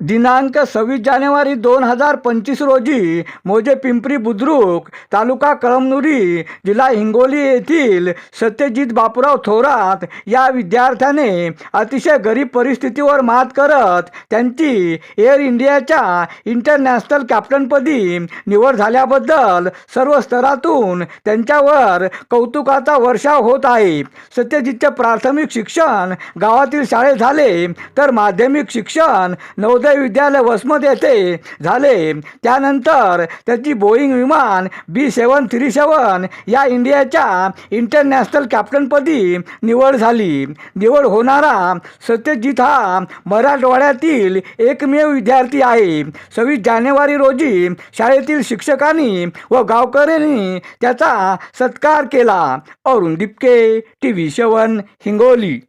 दिनांक सव्वीस जानेवारी दोन हजार पंचवीस रोजी मोजे पिंपरी बुद्रुक तालुका कळमनुरी जिल्हा हिंगोली येथील सत्यजित बापूराव थोरात या विद्यार्थ्याने अतिशय गरीब परिस्थितीवर मात करत त्यांची एअर इंडियाच्या इंटरनॅशनल कॅप्टनपदी निवड झाल्याबद्दल सर्व स्तरातून त्यांच्यावर कौतुकाचा वर्षाव होत आहे. सत्यजितचे प्राथमिक शिक्षण गावातील शाळेत झाले तर माध्यमिक शिक्षण नवोदय विद्यालय वसमत येथे झाले. त्यानंतर त्याची बोईंग विमान बी सेवन थ्री सेवन या इंडियाच्या इंटरनॅशनल कॅप्टनपदी निवड झाली. निवड होणारा सत्यजित हा मराठवाड्यातील एकमेव विद्यार्थी आहे. सव्वीस जानेवारी रोजी शाळेतील शिक्षकांनी व गावकऱ्यांनी त्याचा सत्कार केला. Arun Dipke T V seven Hingoli.